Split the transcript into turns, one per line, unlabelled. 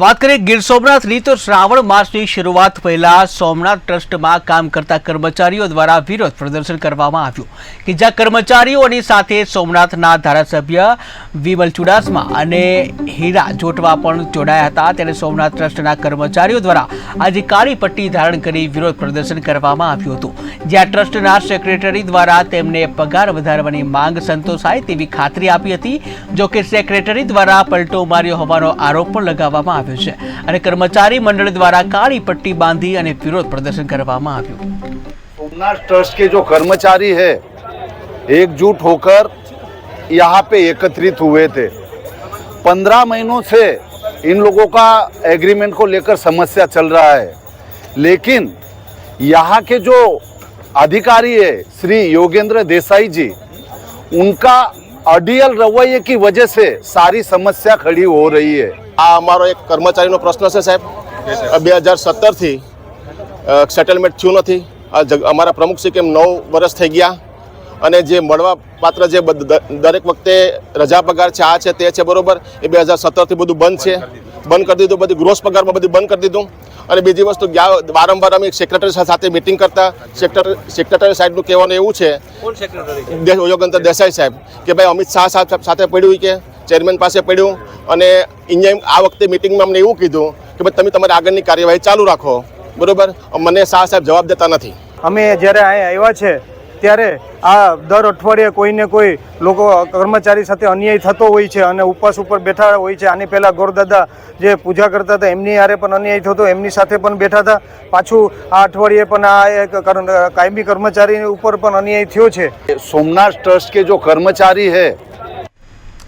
વાત કરીએ ગીર સોમનાથની, તો શ્રાવણ માસની શરૂઆત પહેલા સોમનાથ ટ્રસ્ટમાં કામ કરતા કર્મચારીઓ દ્વારા વિરોધ પ્રદર્શન કરવામાં આવ્યું કે જ્યાં કર્મચારીઓની સાથે સોમનાથના ધારાસભ્ય વિમલ ચુડાસમા અને હીરા જોટવા પણ જોડાયા હતા. ત્યારે સોમનાથ ટ્રસ્ટના કર્મચારીઓ દ્વારા આજે કાળી પટ્ટી ધારણ કરી વિરોધ પ્રદર્શન કરવામાં આવ્યું હતું. જ્યાં ટ્રસ્ટના સેક્રેટરી દ્વારા તેમને પગાર વધારવાની માંગ સંતોષાય તેવી ખાતરી આપી હતી. જોકે સેક્રેટરી દ્વારા પલટો માર્યો હોવાનો આરોપ પણ લગાવવામાં આવ્યો છે અને કર્મચારી મંડળ દ્વારા કાળી પટ્ટી બાંધી અને વિરોધ પ્રદર્શન કરવામાં આવ્યું
सोमनाथ ट्रस्ट के जो कर्मचारी है एकजुट होकर यहाँ पे एकत्रित हुए थे पंद्रह महीनों से इन लोगों का एग्रीमेंट को लेकर समस्या चल रहा है लेकिन यहाँ के जो अधिकारी है श्री योगेंद्र देसाई जी उनका अडियल रवैये की वजह से सारी समस्या खड़ी हो रही है
આ અમારો એક કર્મચારીનો પ્રશ્ન છે સાહેબ બે હજાર સત્તરથી સેટલમેન્ટ થયું નથી આ જગ- અમારા પ્રમુખ શ્રી કેમ નવ વર્ષ થઈ ગયા અને જે મળવા પાત્ર જે બધ- દ- દરેક વખતે રજા પગાર છે આ છે તે છે બરોબર એ બે હજાર સત્તરથી બધું બંધ છે બંધ કરી દીધું બધી ગ્રોસ પગારમાં બધું બંધ કરી દીધું અને બીજી વસ્તુ ગયા વારંવાર અમે સેક્રેટરી સાથે મિટિંગ કરતા. સેક્રેટરી સેક્રેટરી સાહેબનું કહેવાનું એવું છે. યોગેન્દ્ર દેસાઈ સાહેબ કે ભાઈ અમિત શાહ સાહેબ સાથે પડ્યું કે ચેરમેન પાસે પડ્યું. અને અહીંયા આ વખતે મિટિંગમાં અમને એવું કીધું કે ભાઈ તમે તમારી આગળની કાર્યવાહી ચાલુ રાખો. બરોબર? મને શાહ સાહેબ જવાબ દેતા નથી.
અમે જ્યારે અહીંયા આવ્યા છે ત્યારે આ દર અઠવાડિયે કોઈને કોઈ લોકો કર્મચારી સાથે અન્યાય થતો હોય છે અને ઉપવાસ ઉપર બેઠા હોય છે. આની પહેલાં ગોરદાદા જે પૂજા કરતા હતા, એમની આરે પણ અન્યાય થતો, એમની સાથે પણ બેઠા હતા. પાછું આ અઠવાડિયે પણ આ એક કાયમી કર્મચારી ઉપર પણ અન્યાય થયો છે.
સોમનાથ ટ્રસ્ટ કે જો કર્મચારી હૈ